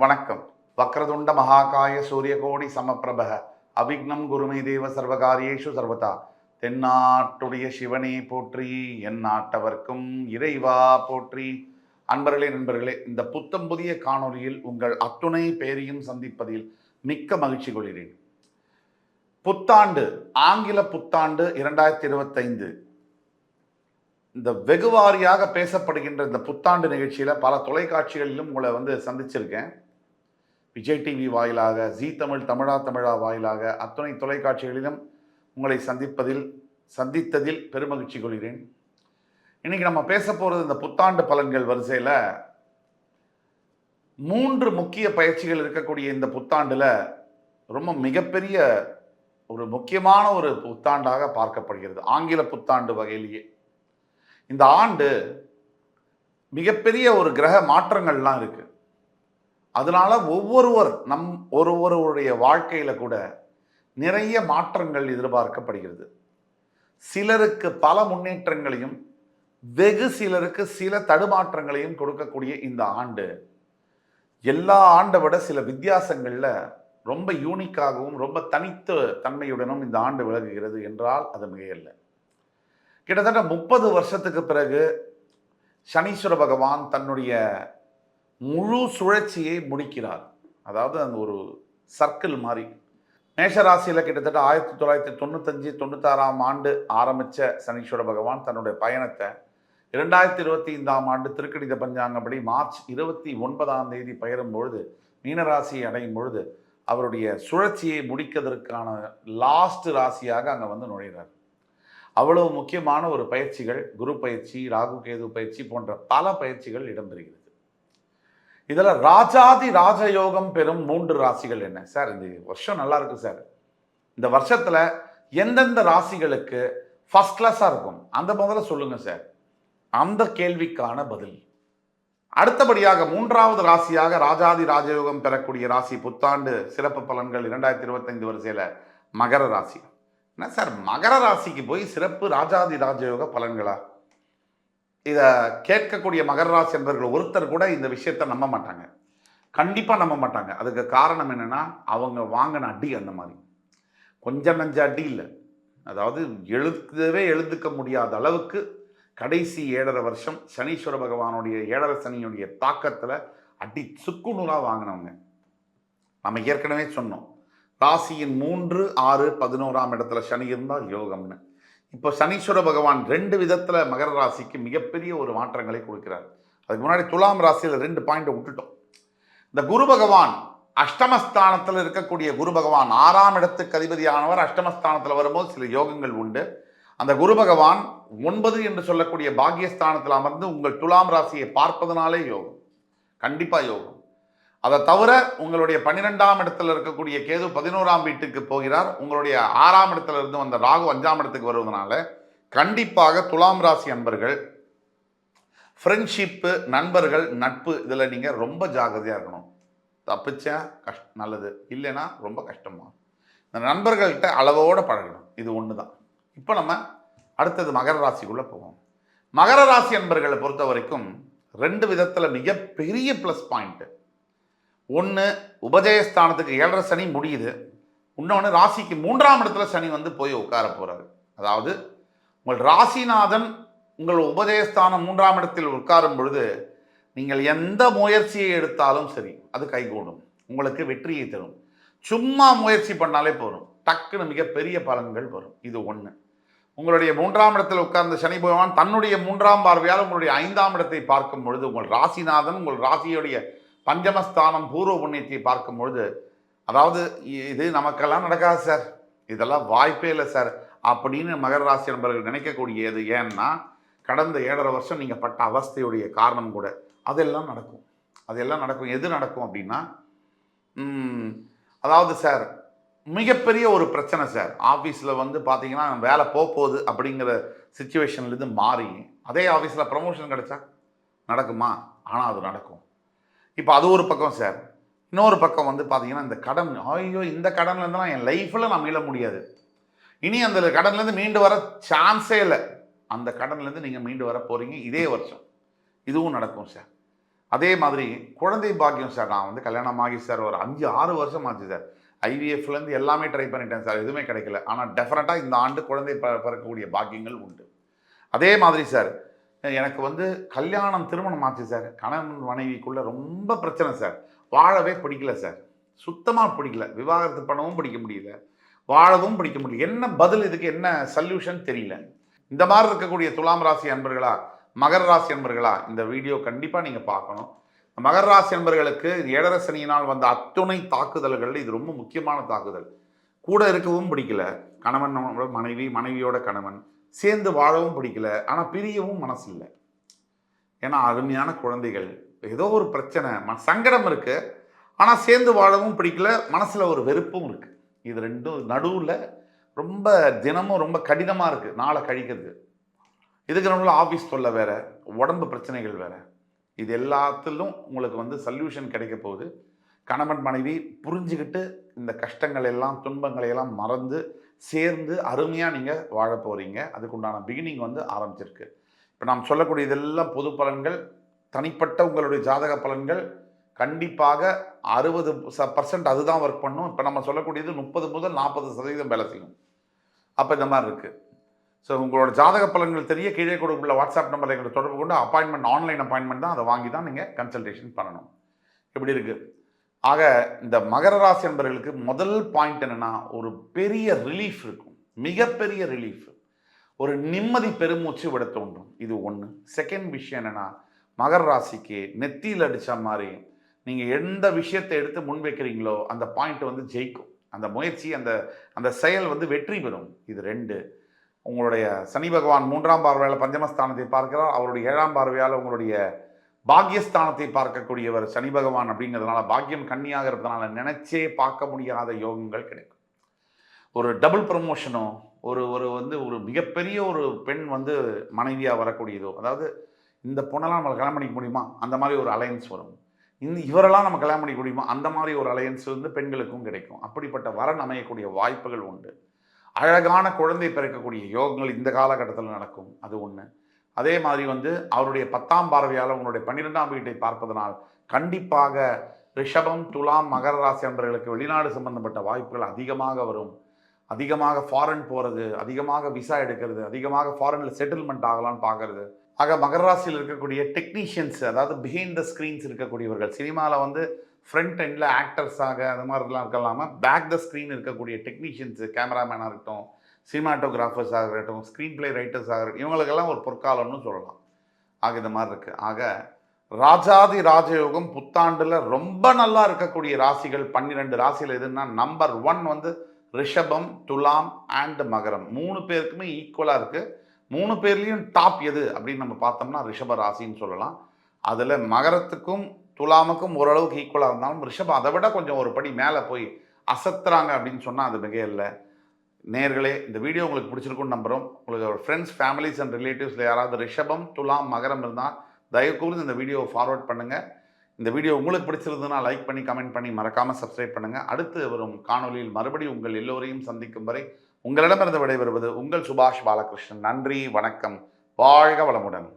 வணக்கம். வக்ரதுண்ட மகாகாய சூரியகோடி சமப்பிரப அவிக்னம் குருமை தேவ சர்வகாரியேஷு சர்வதா. தென்னாட்டுடைய சிவனே போற்றி என் நாட்டவர்க்கும் இறைவா போற்றி. அன்பர்களே நண்பர்களே இந்த புத்தம் புதிய காணொளியில் உங்கள் அத்துணை பேரையும் சந்திப்பதில் மிக்க மகிழ்ச்சி கொள்கிறேன். புத்தாண்டு ஆங்கில புத்தாண்டு இரண்டாயிரத்தி இருபத்தைந்து இந்த வெகுவாரியாக பேசப்படுகின்ற இந்த புத்தாண்டு நிகழ்ச்சியில் பல தொலைக்காட்சிகளிலும் உங்களை வந்து சந்திச்சிருக்கேன். விஜய் டிவி வாயிலாக ஜீ தமிழ் தமிழா தமிழா வாயிலாக அத்துணை தொலைக்காட்சிகளிலும் உங்களை சந்திப்பதில் சந்தித்ததில் பெருமகிழ்ச்சி கொள்கிறேன். இன்றைக்கி நம்ம பேச போகிறது இந்த புத்தாண்டு பலன்கள் வரிசையில் மூன்று முக்கிய பயிற்சிகள் இருக்கக்கூடிய இந்த புத்தாண்டில் ரொம்ப மிகப்பெரிய ஒரு முக்கியமான ஒரு புத்தாண்டாக பார்க்கப்படுகிறது. ஆங்கில புத்தாண்டு வகையிலேயே. இந்த ஆண்டு மிகப்பெரிய ஒரு கிரக மாற்றங்கள்லாம் இருக்குது அதனால ஒவ்வொருவர் நம் ஒருவருடைய வாழ்க்கையில் கூட நிறைய மாற்றங்கள் எதிர்பார்க்கப்படுகிறது. சிலருக்கு பல முன்னேற்றங்களையும் வெகு சிலருக்கு சில தடுமாற்றங்களையும் கொடுக்கக்கூடிய இந்த ஆண்டு எல்லா ஆண்டை விட சில வித்தியாசங்களில் ரொம்ப யூனிக்காகவும் ரொம்ப தனித்து தன்மையுடனும் இந்த ஆண்டு விலகுகிறது என்றால் அது மிகையல்ல. கிட்டத்தட்ட முப்பது வருஷத்துக்கு பிறகு சனீஸ்வர பகவான் தன்னுடைய முழு சுழற்சியை முடிக்கிறார். அதாவது அந்த ஒரு சர்க்கிள் மாதிரி மேஷராசியில் கிட்டத்தட்ட ஆயிரத்தி தொள்ளாயிரத்தி தொண்ணூத்தஞ்சு தொண்ணூத்தாறாம் ஆண்டு ஆரம்பித்த சனீஸ்வர பகவான் தன்னுடைய பயணத்தை இரண்டாயிரத்தி இருபத்தி ஐந்தாம் ஆண்டு திருக்கடித பஞ்சாங்கப்படி மார்ச் இருபத்தி ஒன்பதாம் தேதி பயிரும் பொழுது மீனராசியை அடையும் பொழுது அவருடைய சுழற்சியை முடிக்கிறதற்கான லாஸ்ட் ராசியாக அங்கே வந்து நுழைகிறார். அவ்வளவு முக்கியமான ஒரு பயிற்சிகள் குரு பயிற்சி ராகு கேது பயிற்சி போன்ற பல பயிற்சிகள் இடம்பெறுகிறது. இதில் ராஜாதி ராஜயோகம் பெறும் மூன்று ராசிகள் என்ன? சார் இந்த வருஷம் நல்லா இருக்கு சார். இந்த வருஷத்தில் எந்தெந்த ராசிகளுக்கு ஃபர்ஸ்ட் கிளாஸாக இருக்கும்? அந்த முதல்ல சொல்லுங்கள் சார். அந்த கேள்விக்கான பதில். அடுத்தபடியாக மூன்றாவது ராசியாக ராஜாதி ராஜயோகம் பெறக்கூடிய ராசி புத்தாண்டு சிறப்பு பலன்கள் இரண்டாயிரத்தி இருபத்தைந்து வரிசையில் மகர ராசி. என்ன சார் மகர ராசிக்கு போய் சிறப்பு ராஜாதி ராஜயோக பலன்களா? இதை கேட்கக்கூடிய மகர ராசி ஒருத்தர் கூட இந்த விஷயத்தை நம்ப மாட்டாங்க. கண்டிப்பாக நம்ப மாட்டாங்க. அதுக்கு காரணம் என்னென்னா அவங்க வாங்கின அடி அந்த மாதிரி. கொஞ்சம் நஞ்ச அடி இல்லை. அதாவது எழுதவே எழுதுக்க முடியாத அளவுக்கு கடைசி ஏழரை வருஷம் சனீஸ்வர பகவானுடைய ஏழரை சனியுடைய தாக்கத்தில் அடி சுக்குநூறாக வாங்கினவங்க. நம்ம ஏற்கனவே சொன்னோம். ராசியின் மூன்று ஆறு பதினோராம் இடத்துல சனி இருந்தால் யோகம்னு. இப்போ சனீஸ்வர பகவான் ரெண்டு விதத்தில் மகர ராசிக்கு மிகப்பெரிய ஒரு மாற்றங்களை கொடுக்கிறார். அதுக்கு முன்னாடி துலாம் ராசியில் ரெண்டு பாயிண்ட்டை விட்டுட்டோம். இந்த குரு பகவான் அஷ்டமஸ்தானத்தில் இருக்கக்கூடிய குரு பகவான் ஆறாம் இடத்துக்கு அதிபதியானவர் அஷ்டமஸ்தானத்தில் வரும்போது சில யோகங்கள் உண்டு. அந்த குரு பகவான் ஒன்பது என்று சொல்லக்கூடிய பாக்கியஸ்தானத்தில் அமர்ந்து உங்கள் துலாம் ராசியை பார்ப்பதனாலே யோகம். கண்டிப்பாக யோகம். அதை தவிர உங்களுடைய பன்னிரெண்டாம் இடத்துல இருக்கக்கூடிய கேது பதினோராம் வீட்டுக்கு போகிறார். உங்களுடைய ஆறாம் இடத்துல இருந்து வந்த ராகு அஞ்சாம் இடத்துக்கு வருவதனால கண்டிப்பாக துலாம் ராசி அன்பர்கள் ஃப்ரெண்ட்ஷிப்பு நண்பர்கள் நட்பு இதில் நீங்கள் ரொம்ப ஜாகிரதையாக இருக்கணும். தப்பிச்சா கஷ் நல்லது. இல்லைன்னா ரொம்ப கஷ்டமாக இந்த நண்பர்கள்ட்ட அளவோடு பழகணும். இது ஒன்று தான் இப்போ நம்ம அடுத்தது மகர ராசிக்குள்ளே போவோம். மகர ராசி அன்பர்களை பொறுத்த வரைக்கும் ரெண்டு விதத்தில் மிகப்பெரிய ப்ளஸ் பாயிண்ட்டு ஒன்று உபஜயஸ்தானத்துக்கு ஏழரை சனி முடியுது. இன்னொன்று ராசிக்கு மூன்றாம் இடத்துல சனி வந்து போய் உட்கார போகிறாரு அதாவது உங்கள் ராசிநாதன் உங்கள் உபதேஸ்தானம் மூன்றாம் இடத்தில் உட்காரும் பொழுது நீங்கள் எந்த முயற்சியை எடுத்தாலும் சரி அது கைகூடும். உங்களுக்கு வெற்றியை தரும். சும்மா முயற்சி பண்ணாலே போதும். டக்குன்னு மிகப்பெரிய பலன்கள் வரும். இது ஒன்று உங்களுடைய மூன்றாம் இடத்தில் உட்கார்ந்த சனி பகவான் தன்னுடைய மூன்றாம் பார்வையால் உங்களுடைய ஐந்தாம் இடத்தை பார்க்கும் பொழுது உங்கள் ராசிநாதன் உங்கள் ராசியுடைய பஞ்சமஸ்தானம் பூர்வ புண்ணியத்தை பார்க்கும் பொழுது அதாவது இது நமக்கெல்லாம் நடக்காது சார். இதெல்லாம் வாய்ப்பே இல்லை சார். அப்படின்னு மகர ராசி நண்பர்கள் நினைக்கக்கூடியது ஏன்னா கடந்த ஏழரை வருஷம் நீங்கள் பட்ட அவஸ்தையுடைய காரணம் கூட அதெல்லாம் நடக்கும். அதெல்லாம் நடக்கும். எது நடக்கும் அப்படின்னா அதாவது சார் மிகப்பெரிய ஒரு பிரச்சனை சார். ஆஃபீஸில் வந்து பார்த்தீங்கன்னா வேலை போக போகுது அப்படிங்கிற சுச்சுவேஷன்லேருந்து மாறி அதே ஆஃபீஸில் ப்ரமோஷன் கிடைச்சா நடக்குமா? ஆனால் அது நடக்கும். இப்போ அது ஒரு பக்கம் சார் இன்னொரு பக்கம் வந்து பார்த்தீங்கன்னா இந்த கடன் ஐயோ இந்த கடன்லேருந்துலாம் என் லைஃப்பில் நான் மீள முடியாது. இனி அந்த கடன்லேருந்து மீண்டு வர சான்ஸே இல்லை. அந்த கடன்லேருந்து நீங்கள் மீண்டு வர போகிறீங்க இதே வருஷம். இதுவும் நடக்கும் சார் அதே மாதிரி குழந்தை பாக்கியம் சார் நான் வந்து கல்யாணம் ஆகி சார் ஒரு அஞ்சு ஆறு வருஷம் ஆச்சு சார் ஐவிஎஃப்லேருந்து எல்லாமே ட்ரை பண்ணிட்டேன் சார் எதுவுமே கிடைக்கல. ஆனால் டெஃபினட்டாக இந்த ஆண்டு குழந்தை ப பிறக்கக்கூடிய பாக்கியங்கள் உண்டு. அதே மாதிரி சார் எனக்கு வந்து கல்யாணம் திருமணம் ஆச்சு சார். கணவன் மனைவிக்குள்ளே ரொம்ப பிரச்சனை சார். வாழவே பிடிக்கல சார். சுத்தமாக பிடிக்கல. விவாகரத்து பண்ணவும் பிடிக்க முடியல. வாழவும் பிடிக்க முடியல. என்ன பதில் இதுக்கு? என்ன சல்யூஷன் தெரியல. இந்த மாதிரி இருக்கக்கூடிய துலாம் ராசி அன்பர்களா மகர ராசி அன்பர்களா இந்த வீடியோ கண்டிப்பாக நீங்கள் பார்க்கணும். மகர ராசி அன்பர்களுக்கு ஏழரசனியினால் வந்த அத்துணை தாக்குதல்கள் இது ரொம்ப முக்கியமான தாக்குதல். கூட இருக்கவும் பிடிக்கல. கணவனோட மனைவி மனைவியோட கணவன். சேர்ந்து வாழவும் பிடிக்கல. ஆனால் பிரியவும் மனசு இல்லை ஏன்னா அருமையான குழந்தைகள். ஏதோ ஒரு பிரச்சனை. ம சங்கடம் இருக்கு. ஆனால் சேர்ந்து வாழவும் பிடிக்கல. மனசில் ஒரு வெறுப்பும் இருக்கு. இது ரெண்டும் நடுவில் ரொம்ப தினமும் ரொம்ப கடினமாக இருக்குது நாளை கழிக்கிறது. இதுக்கு நம்மள ஆஃபீஸ் தொல்லை வேற. உடம்பு பிரச்சனைகள் வேற. இது எல்லாத்திலும் உங்களுக்கு வந்து சல்யூஷன் கிடைக்க போகுது. கணவன் மனைவி புரிஞ்சுக்கிட்டு இந்த கஷ்டங்கள் எல்லாம் துன்பங்களை எல்லாம் மறந்து சேர்ந்து அருமையாக நீங்கள் வாழ போகிறீங்க அதுக்குண்டான பிகினிங் வந்து ஆரம்பிச்சிருக்கு. இப்போ நாம் சொல்லக்கூடிய இதெல்லாம் பொது பலன்கள் தனிப்பட்ட உங்களுடைய ஜாதக பலன்கள் கண்டிப்பாக அறுபது ச பர்சன்ட் அதுதான் ஒர்க் பண்ணும். இப்போ நம்ம சொல்லக்கூடியது முப்பது முதல் நாற்பது சதவீதம் வேலை செய்யும். அப்போ இந்த மாதிரி இருக்குது ஸோ உங்களோட ஜாதக பலன்கள் தெரிய கீழே கொடுக்குள்ள வாட்ஸ்அப் நம்பரில் எங்களை தொடர்பு கொண்டு அப்பாயின்மெண்ட் ஆன்லைன் அப்பாயின்மெண்ட் தான் அதை வாங்கி தான் நீங்கள் கன்சல்டேஷன் பண்ணணும். எப்படி இருக்குது ஆக இந்த மகர ராசி என்பவர்களுக்கு முதல் பாயிண்ட் என்னென்னா ஒரு பெரிய ரிலீஃப் இருக்கும். மிகப்பெரிய ரிலீஃப் ஒரு நிம்மதி பெருமூச்சு விட தோன்றும். இது ஒன்று செகண்ட் விஷயம் என்னென்னா மகர ராசிக்கு நெத்தியில் அடித்த மாதிரி நீங்கள் எந்த விஷயத்தை எடுத்து முன்வைக்கிறீங்களோ அந்த பாயிண்ட் வந்து ஜெயிக்கும். அந்த முயற்சி அந்த அந்த செயல் வந்து வெற்றி பெறும். இது ரெண்டு. உங்களுடைய சனி பகவான் மூன்றாம் பார்வையால் பஞ்சமஸ்தானத்தை பார்க்கிறார். அவருடைய ஏழாம் பார்வையால் உங்களுடைய பாக்கியஸ்தானத்தை பார்க்கக்கூடியவர் சனி பகவான் அப்படிங்கிறதுனால பாக்கியம் கண்ணியாக இருப்பதனால நினைச்சே பார்க்க முடியாத யோகங்கள் கிடைக்கும். ஒரு டபுள் ப்ரமோஷனோ ஒரு ஒரு வந்து ஒரு மிகப்பெரிய ஒரு பெண் வந்து மனைவியாக வரக்கூடியதோ அதாவது இந்த பொண்ணெல்லாம் நம்ம கல்யாணம் பண்ணிக்க முடியுமா? அந்த மாதிரி ஒரு அலையன்ஸ் வரும். இந்த இவரெல்லாம் நம்ம கல்யாணம் பண்ணிக்க முடியுமா? அந்த மாதிரி ஒரு அலையன்ஸ் வந்து பெண்களுக்கும் கிடைக்கும். அப்படிப்பட்ட வரன் அமையக்கூடிய வாய்ப்புகள் உண்டு. அழகான குழந்தை பிறக்கக்கூடிய யோகங்கள் இந்த காலகட்டத்தில் நடக்கும். அது ஒன்று அதே மாதிரி வந்து அவருடைய பத்தாம் பார்வையால் உங்களுடைய பன்னிரெண்டாம் வீட்டை பார்ப்பதனால் கண்டிப்பாக ரிஷபம் துலாம் மகர ராசி என்பவர்களுக்கு வெளிநாடு சம்பந்தப்பட்ட வாய்ப்புகள் அதிகமாக வரும். அதிகமாக ஃபாரின் போகிறது அதிகமாக விசா எடுக்கிறது அதிகமாக ஃபாரினில் செட்டில்மெண்ட் ஆகலான்னு பார்க்கறது. ஆக மகர ராசியில் இருக்கக்கூடிய டெக்னீஷியன்ஸ் அதாவது பிஹைண்ட் த ஸ்க்ரீன்ஸ் இருக்கக்கூடியவர்கள் சினிமாவில் வந்து ஃப்ரண்ட் எண்டில் ஆக்டர்ஸாக அது மாதிரிலாம் இருக்கலாமல் பேக் த ஸ்க்ரீன் இருக்கக்கூடிய டெக்னீஷியன்ஸு கேமராமேனாக இருக்கட்டும் சினிமாட்டோகிராஃபர்ஸாக இருக்கட்டும் ஸ்க்ரீன் பிளே ரைட்டர்ஸாக இருக்கட்டும் இவங்களுக்கெல்லாம் ஒரு பொற்காலம்னு சொல்லலாம். ஆக இந்த மாதிரி இருக்குது ஆக ராஜாதி ராஜயோகம் புத்தாண்டில் ரொம்ப நல்லா இருக்கக்கூடிய ராசிகள் பன்னிரெண்டு ராசியில் எதுன்னா நம்பர் ஒன் வந்து ரிஷபம் துலாம் அண்ட் மகரம். மூணு பேருக்குமே ஈக்குவலாக இருக்குது மூணு பேர்லேயும் டாப் எது அப்படின்னு நம்ம பார்த்தோம்னா ரிஷப ராசின்னு சொல்லலாம். அதில் மகரத்துக்கும் துலாமுக்கும் ஓரளவுக்கு ஈக்குவலாக இருந்தாலும் ரிஷபம் அதை விட கொஞ்சம் ஒரு படி மேலே போய் அசத்துறாங்க அப்படின்னு சொன்னால் அது மிக இல்லை நேர்களே இந்த வீடியோ உங்களுக்கு பிடிச்சிருக்கும்னு நம்புகிறோம் உங்களுக்கு ஃப்ரெண்ட்ஸ் ஃபேமிலிஸ் அண்ட் ரிலேட்டிவ்ஸில் யாராவது ரிஷபம் துலாம் மகரம் இருந்தால் தயவுக்கூர்ந்து இந்த வீடியோவை ஃபார்வர்ட் பண்ணுங்கள் இந்த வீடியோ உங்களுக்கு பிடிச்சிருந்ததுன்னா லைக் பண்ணி கமெண்ட் பண்ணி மறக்காமல் சப்ஸ்கிரைப் பண்ணுங்கள் அடுத்து வரும் காணொலியில் மறுபடியும் உங்கள் எல்லோரையும் சந்திக்கும் வரை உங்களிடமிருந்து விடைபெறுவது உங்கள் சுபாஷ் பாலகிருஷ்ணன். நன்றி வணக்கம். வாழ்க வளமுடன்.